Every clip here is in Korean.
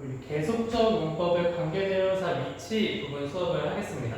우리 계속적 문법의 관계대명사 위치 부분 수업을 하겠습니다.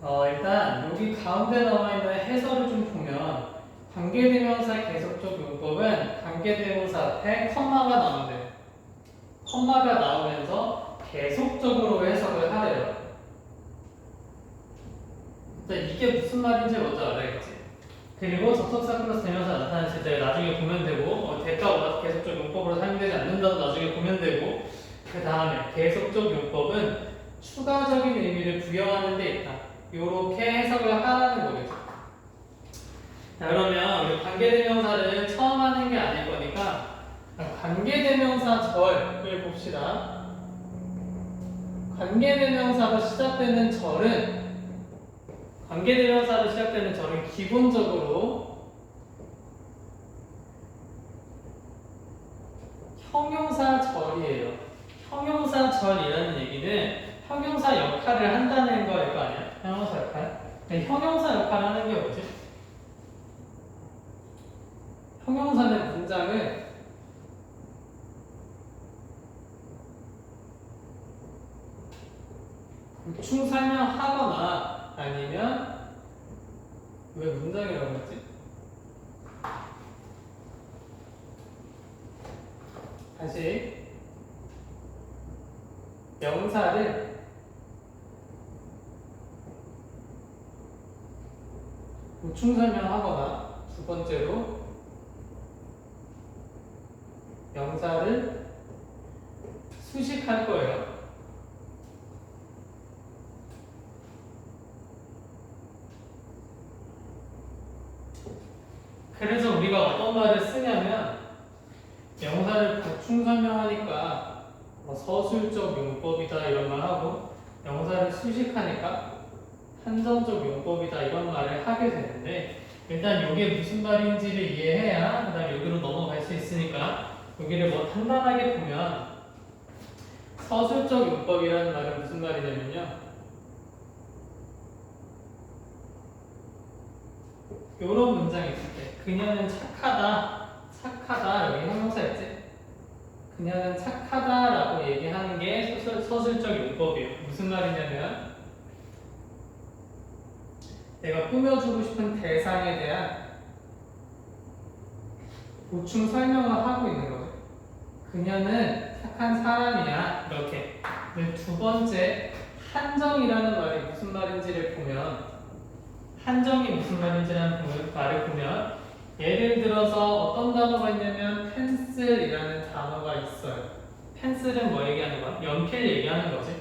어, 일단 여기 가운데 나와 있는 해설을 좀 보면 관계대명사 계속적 문법은 관계대명사 앞에 컴마가 나오는데 컴마가 나오면서 계속적으로 해석을 하래요. 일단 이게 무슨 말인지 먼저 알아야겠지. 그리고 접속사 플러스 대명사 나타났을 때 나중에 보면 되고 어, 대가보다 계속적 용법으로 사용되지 않는다도 나중에 보면 되고 그 다음에 계속적 용법은 추가적인 의미를 부여하는 데 있다. 이렇게 해석을 하라는 거겠죠. 자 그러면 우리 관계대명사를 처음 하는 게 아닐 거니까 관계대명사 절을 봅시다. 관계대명사로 시작되는 절은 관계대명사로 시작되는 절은 기본적으로 형용사 절이에요. 형용사 절이라는 얘기는 형용사 역할을 한다는 거일 거 아니야? 형용사 역할. 근데 형용사 역할을 하는 게 뭐지? 형용사는 문장을 보충 설명하거나 아니면 왜 문장이라고 했지? 다시 명사를 보충 설명하거나 두 번째로 명사를 수식할 거예요. 그래서 우리가 어떤 말을 쓰냐면 명사를 보충 설명하니까 뭐 서술적 용법이다 이런 말 하고 명사를 수식하니까 한정적 용법이다 이런 말을 하게 되는데 일단 이게 무슨 말인지를 이해해야 그다음 여기로 넘어갈 수 있으니까 여기를 뭐 간단하게 보면 서술적 용법이라는 말은 무슨 말이냐면요 요런 문장이 있을 때 그녀는 착하다 착하다 여기 형용사였지? 그녀는 착하다라고 얘기하는 게 서술, 서술적 용법이에요. 무슨 말이냐면 내가 꾸며주고 싶은 대상에 대한 보충 설명을 하고 있는 거죠. 그녀는 착한 사람이야. 이렇게. 두 번째 한정이라는 말이 무슨 말인지를 보면 한정이 무슨 말인지라는 말을 보면 예를 들어서 어떤 단어가 있냐면 펜슬이라는 단어가 있어요. 펜슬은 뭐 얘기하는 거야? 연필 얘기하는 거지.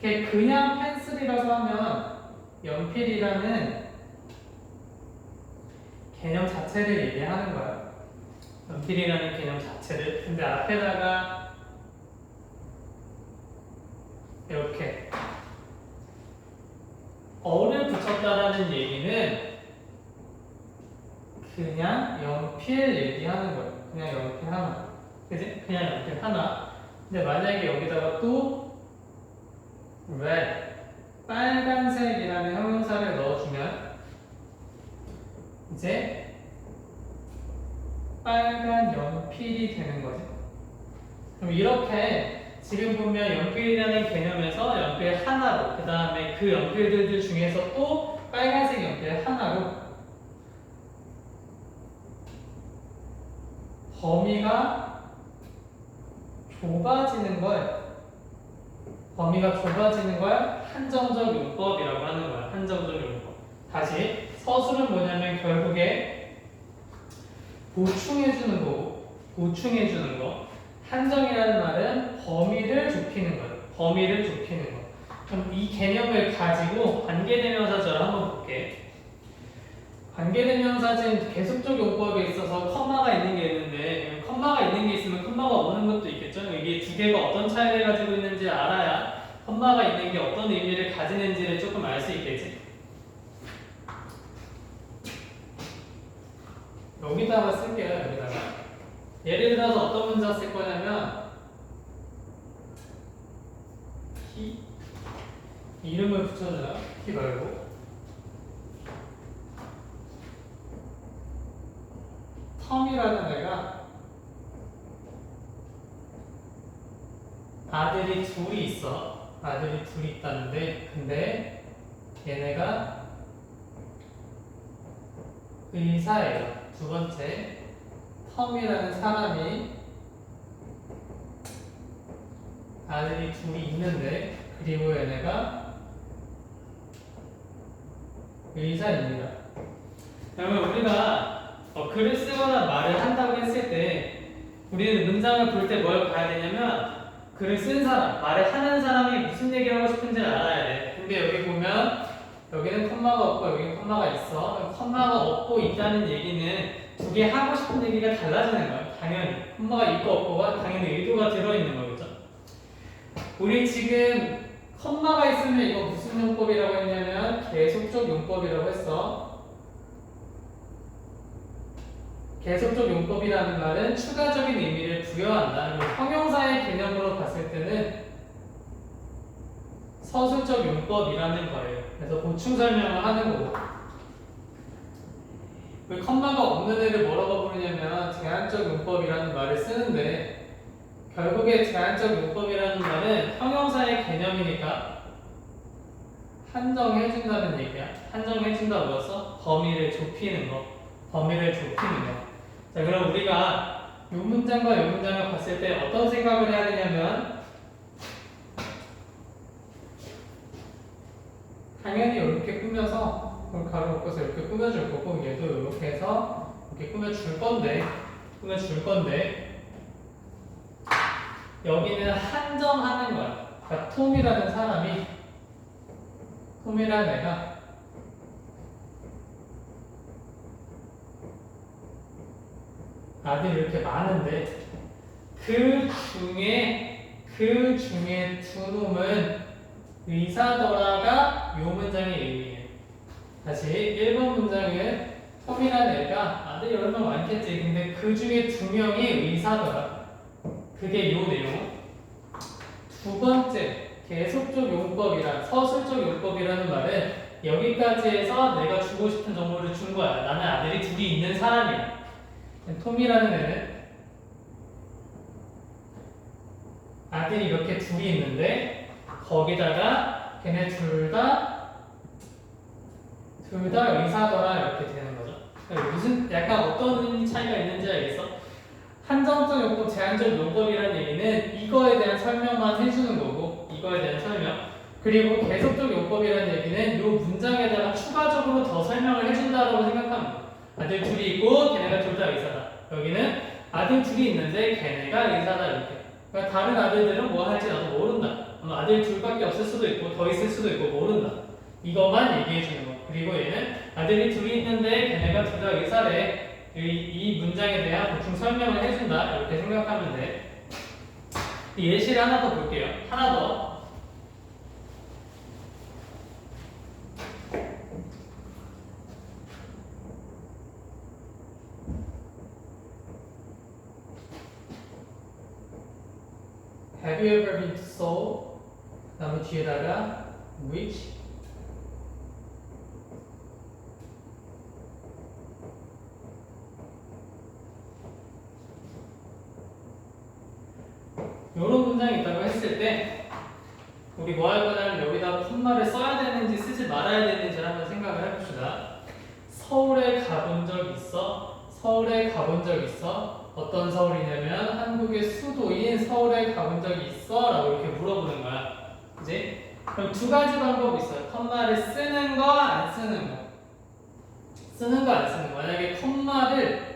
그냥 펜슬이라고 하면 연필이라는 개념 자체를 얘기하는 거야. 연필이라는 개념 자체를. 근데 앞에다가 이렇게 어를 붙였다라는 얘기는 그냥 연필 얘기하는 거예요. 그냥 연필 하나. 그지? 그냥 연필 하나. 근데 만약에 여기다가 또 red, 빨간색이라는 형용사를 넣어주면 이제 빨간 연필이 되는 거지. 그럼 이렇게 지금 보면 연필이라는 개념에서 연필 하나로 그 다음에 그 연필들 중에서 또 빨간색 연필 하나로 범위가 좁아지는 걸 범위가 좁아지는 걸 한정적 용법이라고 하는 거야. 한정적 용법. 다시 서술은 뭐냐면 결국에 보충해 주는 거고 보충해 주는 거. 한정이라는 말은 범위를 좁히는 거예요. 범위를 좁히는 거. 그럼 이 개념을 가지고 관계대명사절을 한번 볼게. 관계대명사진 계속적 용법에 있어서 컴마가 있는 게 있는데 컴마가 있는 게 있으면 컴마가 없는 것도 있겠죠. 이게 두 개가 어떤 차이를 가지고 있는지 알아야 컴마가 있는 게 어떤 의미를 가지는지를 조금 알 수 있겠지. 여기다가 쓸게요. 여기다가. 예를 들어서 어떤 문자 쓸 거냐면 키 이름을 붙여줘요. 키 말고 텀이라는 애가 아들이 둘이 있어. 아들이 둘이 있다는데, 근데 얘네가 의사예요. 두 번째, 텀이라는 사람이 아들이 둘이 있는데, 그리고 얘네가 의사입니다. 그러면 우리가 어, 글을 쓰거나 말을 한다고 했을 때 우리는 문장을 볼 때 뭘 봐야 되냐면 글을 쓴 사람, 말을 하는 사람이 무슨 얘기를 하고 싶은지를 알아야 돼. 근데 여기 보면 여기는 컴마가 없고 여기는 컴마가 있어. 컴마가 없고 있다는 얘기는 두 개 하고 싶은 얘기가 달라지는 거야. 당연히 컴마가 있고 없고가 당연히 의도가 들어있는 거겠죠. 우리 지금 컴마가 있으면 이거 무슨 용법이라고 했냐면 계속적 용법이라고 했어. 계속적 용법이라는 말은 추가적인 의미를 부여한다. 형용사의 개념으로 봤을 때는 서술적 용법이라는 거예요. 그래서 보충 설명을 하는 거고. 왜 컴마가 없는 애를 뭐라고 부르냐면 제한적 용법이라는 말을 쓰는데 결국에 제한적 용법이라는 말은 형용사의 개념이니까 한정해준다는 얘기야. 한정해준다 뭐였어? 범위를 좁히는 거. 범위를 좁히는 거. 자, 그럼 우리가 이 문장과 이 문장을 봤을 때 어떤 생각을 해야 되냐면 당연히 이렇게 꾸며서 그걸 가로 묶어서 이렇게 꾸며줄 거고 얘도 이렇게 해서 이렇게 꾸며줄 건데 꾸며줄 건데 여기는 한정하는 거야. 그러니까 톰이라는 사람이 톰이라는 애가 아들이 이렇게 많은데 그 중에 그 중에 두 놈은 의사더라가 요 문장의 의미예요. 다시 1번 문장은 톰이라는 애가 아들이 얼마나 많겠지. 근데 그 중에 두 명이 의사더라. 그게 요 내용. 두 번째 계속적 용법이란 서술적 용법이라는 말은 여기까지 해서 내가 주고 싶은 정보를 준 거야. 나는 아들이 둘이 있는 사람이야. 톰이라는 애는 아들이 이렇게 둘이 있는데 거기다가 걔네 둘 다 둘 다 의사더라 이렇게 되는 거죠. 무슨 약간 어떤 차이가 있는지 알겠어? 한정적 용법, 제한적 용법이라는 얘기는 이거에 대한 설명만 해주는 거고 이거에 대한 설명 그리고 계속적 용법이라는 얘기는 이 문장에다가 추가적으로 더 설명을 해준다라고 생각하면 돼. 아들 둘이 있고 걔네가 둘 다 의사다. 여기는 아들 둘이 있는데 걔네가 의사다 이렇게. 그러니까 다른 아들들은 뭐 할지 나도 모른다. 아마 아들 둘밖에 없을 수도 있고 더 있을 수도 있고 모른다. 이것만 얘기해 주는 거. 그리고 얘는 아들이 둘이 있는데 걔네가 둘 다 의사래. 이, 이 문장에 대한 보충 설명을 해준다. 이렇게 생각하면 돼. 예시를 하나 더 볼게요. 하나 더. Have you ever Seoul? 그다음에 뒤에다가 which 이런 문장이 있다고 했을 때 우리 뭐 할 거냐면 여기다 콤마를 써야 되는지 쓰지 말아야 되는지 한번 생각을 해봅시다. 서울에 가본 적 있어? 서울에 가본 적 있 어? 어떤 서울이냐면 한국의 수도인 서울에 가본 적이 있어? 라고 이렇게 물어보는 거야. 그지? 그럼 두 가지 방법이 있어요. 컴마를 쓰는 거, 안 쓰는 거. 쓰는 거, 안 쓰는 거. 만약에 컴마를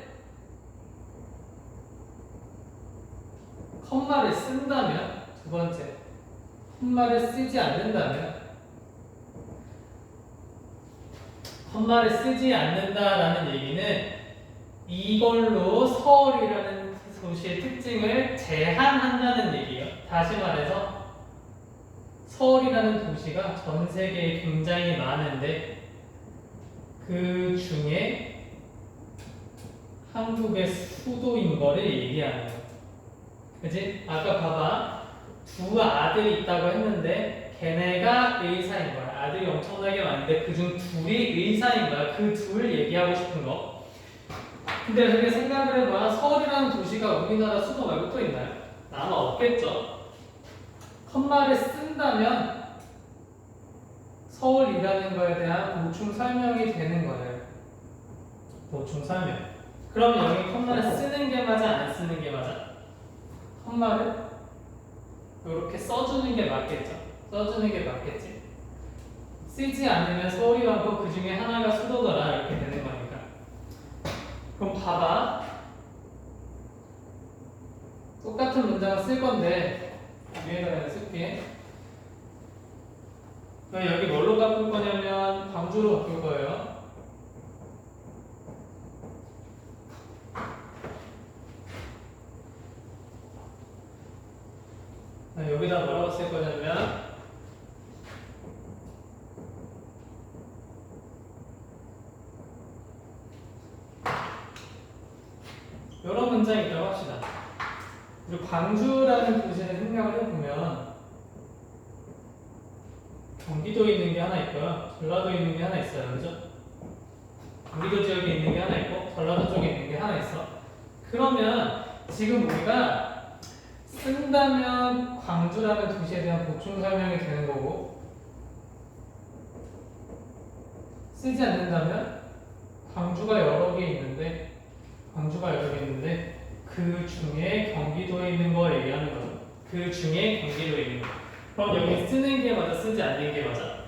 컴마를 쓴다면 두 번째 컴마를 쓰지 않는다면 컴마를 쓰지 않는다라는 얘기는 이걸로 서울이라는 도시의 특징을 제한한다는 얘기예요. 다시 말해서 서울이라는 도시가 전 세계에 굉장히 많은데 그 중에 한국의 수도인 거를 얘기하는 거예요. 그지? 아까 봐봐. 두 아들이 있다고 했는데 걔네가 의사인 거야. 아들이 엄청나게 많은데 그중 둘이 의사인 거야. 그 둘 얘기하고 싶은 거. 근데 저게 생각을 해봐. 서울이라는 도시가 우리나라 수도 말고 또 있나요? 아마 없겠죠. 컴마를 쓴다면 서울이라는 거에 대한 보충 설명이 되는 거예요. 보충 설명. 그럼 여기 컴마를 쓰는 게 맞아, 안 쓰는 게 맞아? 컴마를 이렇게 써주는 게 맞겠죠? 써주는 게 맞겠지? 쓰지 않으면 서울이 왕고 그 중에 하나가 수도더라 이렇게 되는 거니까. 그럼 봐봐. 똑같은 문장을 쓸 건데 위에다가 쓸게. 그럼 여기 뭘로 바꿀 거냐면 광주로 바꿀 거예요. 아, 여기다 뭐라고 쓸 거냐면 이런 문장이 있다고 합시다. 그리고 광주라는 도시를 생각을 해보면 경기도에 있는 게 하나 있고요. 전라도에 있는 게 하나 있어요. 그죠? 경기도 지역에 있는 게 하나 있고 전라도 쪽에 있는 게 하나 있어. 그러면 지금 우리가 쓴다면 광주라는 도시에 대한 보충 설명이 되는 거고 쓰지 않는다면 광주가 여러 개 있는데 광주가 여러 개 있는데 그 중에 경기도에 있는 거 얘기하는 거죠. 그 중에 경기도에 있는 거. 그럼 여기 쓰는 게 맞아, 쓰지 않는 게 맞아?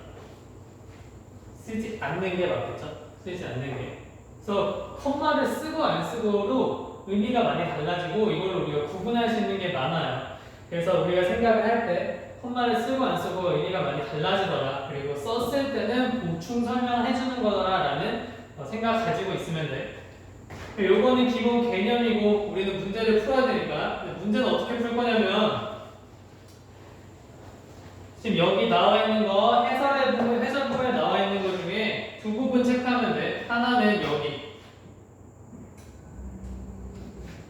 쓰지 않는 게 맞겠죠? 쓰지 않는 게. 그래서 컴마를 쓰고 안 쓰고로 의미가 많이 달라지고 이걸 우리가 구분할 수 있는 게 많아요. 그래서 우리가 생각을 할 때 컴마를 쓰고 안 쓰고 의미가 많이 달라지더라. 그리고 썼을 때는 보충 설명을 해주는 거더라라는 어, 생각 가지고 있으면 돼. 요거는 기본 우리는 문제를 풀어야 되니까. 문제는 어떻게 풀 거냐면 지금 여기 나와 있는 거 해설의 부분 해설 부분에 나와 있는 것 중에 두 부분 체크하면 돼 하나는 여기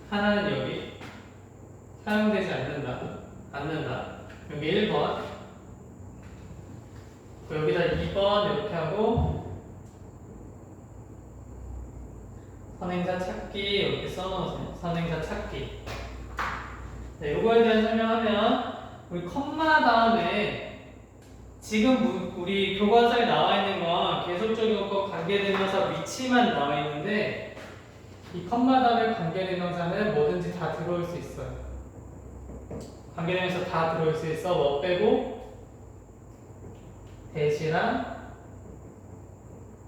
하나는 여기 사용되지 않는다 않는다 여기 1번 여기다 2번 이렇게 하고 선행사 찾기 이렇게 써놓으세요. 선행사 찾기. 네, 요거에 대한 설명하면 우리 컴마 다음에 지금 무- 우리 교과서에 나와 있는 건 계속적인 것과 관계대명사 위치만 나와 있는데 이 컴마 다음에 관계대명사는 뭐든지 다 들어올 수 있어요. 관계대명사 다 들어올 수 있어. 뭐 빼고 대시랑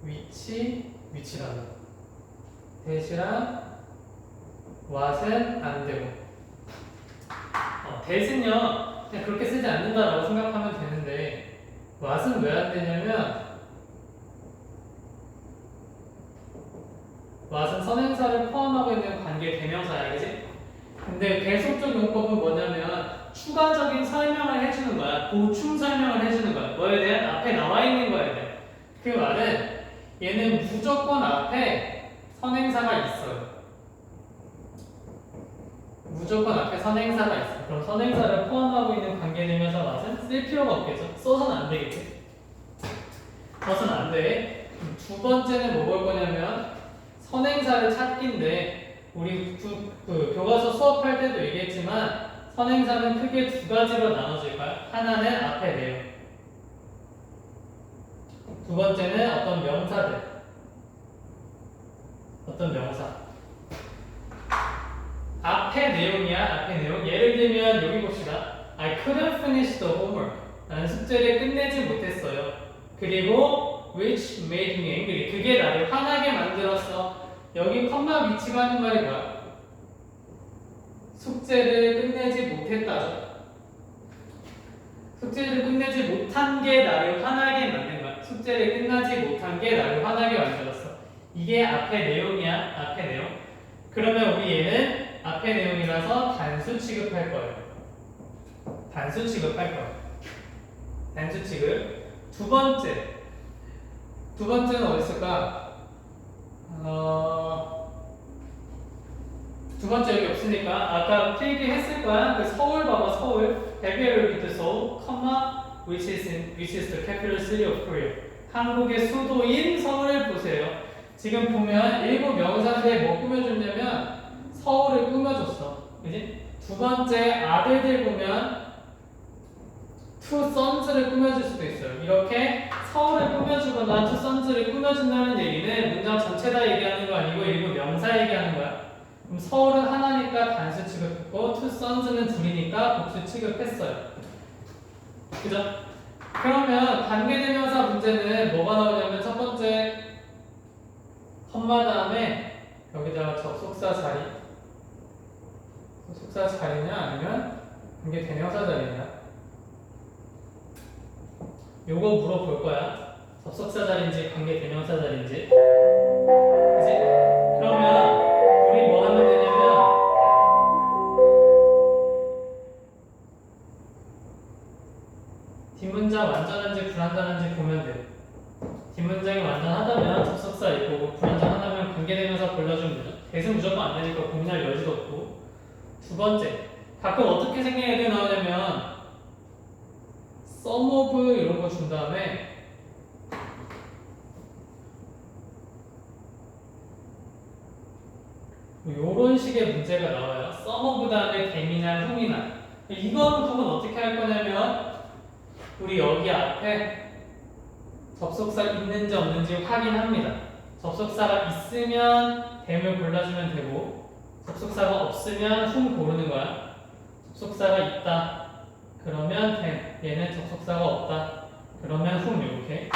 위치 위치라는 대시랑 왓은 안 되고 어, 대신요 그냥 그렇게 쓰지 않는다라고 생각하면 되는데 왓은 왜 안 되냐면 왓은 선행사를 포함하고 있는 관계 대명사야 그지? 근데 계속적 용법은 뭐냐면 추가적인 설명을 해주는 거야 보충 설명을 해주는 거야 뭐에 대한 앞에 나와 있는 거에 대해 그 말은 얘는 무조건 앞에 선행사가 있어요. 무조건 앞에 선행사가 있어. 그럼 선행사를 포함하고 있는 관계되면서 맛은 쓸 필요가 없겠죠. 써서는 안 되겠지. 써서는 안 돼. 두 번째는 뭐 볼 거냐면 선행사를 찾기인데 우리 두, 그 교과서 수업할 때도 얘기했지만 선행사는 크게 두 가지로 나눠질 거야. 하나는 앞에 내용. 두 번째는 어떤 명사들. 어떤 명사? 앞에 내용이야, 앞에 내용. 예를 들면 여기 봅시다. I couldn't finish the homework. 나는 숙제를 끝내지 못했어요. 그리고 which made me angry. 그게 나를 화나게 만들었어. 여기 컴마 위치가 하는 말이 뭐야? 숙제를 끝내지 못했다죠. 숙제를 끝내지 못한 게 나를 화나게 만든 거야. 숙제를 끝나지 못한 게 나를 화나게 만들었어. 이게 앞에 내용이야. 앞에 내용. 그러면 우리 얘는 앞에 내용이라서 단수 취급할 거예요. 단수 취급할 거예요. 단수 취급. 두 번째. 두 번째는 어디 있을까? 어, 두 번째 여기 없으니까 아까 필기 했을 거야. 그 서울 봐봐 서울. Have you ever been to Seoul? comma which is in, which is the capital city of Korea. 한국의 수도인 서울을 보세요. 지금 보면 일부 명사인데 뭐 꾸며줬냐면 서울을 꾸며줬어. 그지? 두 번째 아들들 보면 two sons를 꾸며줄 수도 있어요. 이렇게 서울을 꾸며주거나 two sons를 꾸며준다는 얘기는 문장 전체 다 얘기하는 거 아니고 일부 명사 얘기하는 거야. 그럼 서울은 하나니까 단수 취급했고 two sons는 둘이니까 복수 취급했어요. 그죠? 그러면 관계대명사 문제는 뭐가 나오냐면 첫 번째 컴마 다음에 여기다가 접속사 자리 접 속사 자리냐 아니면 이게 대명사 자리냐 요거 물어볼 거야 접속사 자리인지 관계 대명사 자리인지 그지? 그러면 우리 뭐 하면 되냐면 뒷문장 완전한지 불완전한지 보면 돼 뒷문장이 완전하다면 접속사 있고 불완전하다면 관계 대명사 골라주면 되죠. 대신 무조건 안 되니까 고민할 여지도 번째 가끔 어떻게 생긴 애들이 나오냐면 of 이런 거 준 다음에 요런 식의 문제가 나와요. of 다음에 댐이나 흉이나 이거는 그러면 어떻게 할 거냐면 우리 여기 앞에 접속사 있는지 없는지 확인합니다. 접속사가 있으면 댐을 골라주면 되고 접속사가 없으면 흉 고르는 거야. 접속사가 있다. 그러면 댐. 얘는 접속사가 없다. 그러면 흉 이렇게.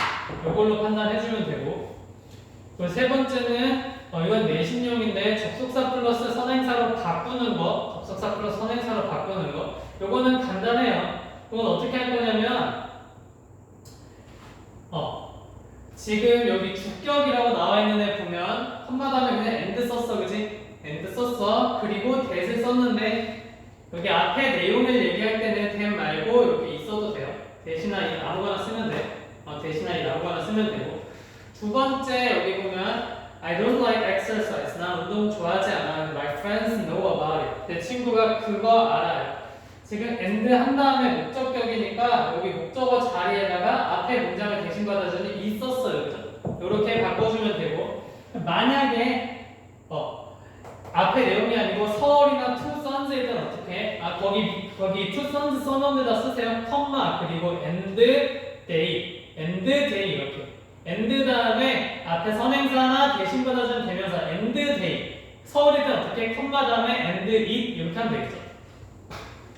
이걸로 판단해주면 되고 그리고 세 번째는 어, 이건 내신용인데 접속사 플러스 선행사로 바꾸는 거 접속사 플러스 선행사로 바꾸는 거 요거는 간단해요. 이건 어떻게 할 거냐면 어 지금 여기 주격이라고 나와 있는 애 보면 한마디하면 그냥 and 썼어 그지? and 썼어. 그리고 that을 썼는데 여기 앞에 내용을 얘기할 때는 that 말고 이렇게 있어도 돼요. 대신나 이 아무거나 쓰면 돼. 어, 대신나 이 아무거나 쓰면 되고. 두 번째 여기 보면 I don't like exercise. 나 운동 좋아하지 않아. My friends know about it. 내 친구가 그거 알아요. 지금 and 한 다음에 목적격이니까 여기 목적어 자리에다가 앞에 문장을 대신 받아주니 있었어요. 이렇게 바꿔주면 되고. 만약에 어 앞에 내용이 아니고 서울이나 two sons일 땐 어떻게? 아 거기 two sons 써놓은데다 쓰세요. 컴마 그리고 and day and day 이렇게 and 다음에 앞에 선행사나 대신 받아주는 대명사 and day 서울일 땐 어떻게? 컴마 다음에 and it 이렇게 하면 되겠죠.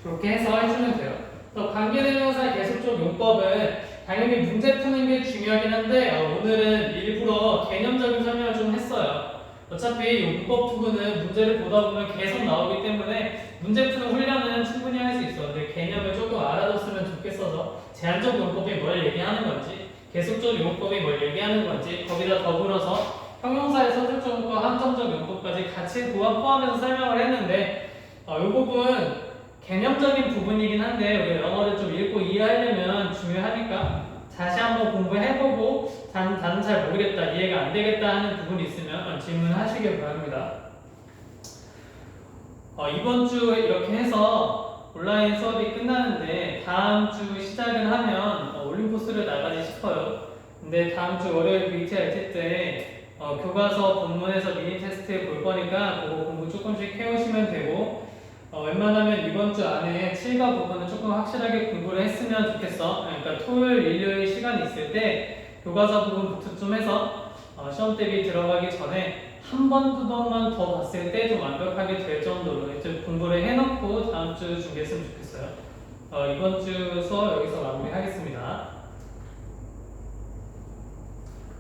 그렇게 해서 해주면 돼요. 또 관계대명사 계속적 용법은 당연히 문제 푸는 게 중요하긴 한데 어, 오늘은 일부러 개념적인 설명을 좀 했어요. 어차피 용법 부분은 문제를 보다 보면 계속 나오기 때문에 문제 푸는 훈련은 충분히 할 수 있어. 근데 개념을 조금 알아뒀으면 좋겠어서 제한적 용법이 뭘 얘기하는 건지 계속적 용법이 뭘 얘기하는 건지 거기다 더불어서 형용사의 서술적 용법, 한정적 용법까지 같이 포함- 포함해서 설명을 했는데 어, 이 부분 개념적인 부분이긴 한데 우리 영어를 좀 읽고 이해하려면 중요하니까 다시 한번 공부해보고 단, 나는 잘 모르겠다 이해가 안 되겠다 하는 부분이 있으면 질문하시길 바랍니다. 어, 이번 주 이렇게 해서 온라인 수업이 끝나는데 다음 주 시작을 하면 어, 올림포스를 나가지 싶어요. 근데 다음 주 월요일 VTR 때 어, 교과서 본문에서 미니 테스트 볼 거니까 그거 공부 조금씩 해오시면 되고 어, 웬만하면 이번 주 안에 7과 부분은 조금 확실하게 공부를 했으면 좋겠어. 그러니까 토요일, 일요일 시간이 있을 때 교과서 부분 복습 좀 해서 어, 시험 대비 들어가기 전에 한 번, 두 번만 더 봤을 때 좀 완벽하게 될 정도로 좀 공부를 해놓고 다음 주 준비했으면 좋겠어요. 어, 이번 주 수업 여기서 마무리하겠습니다.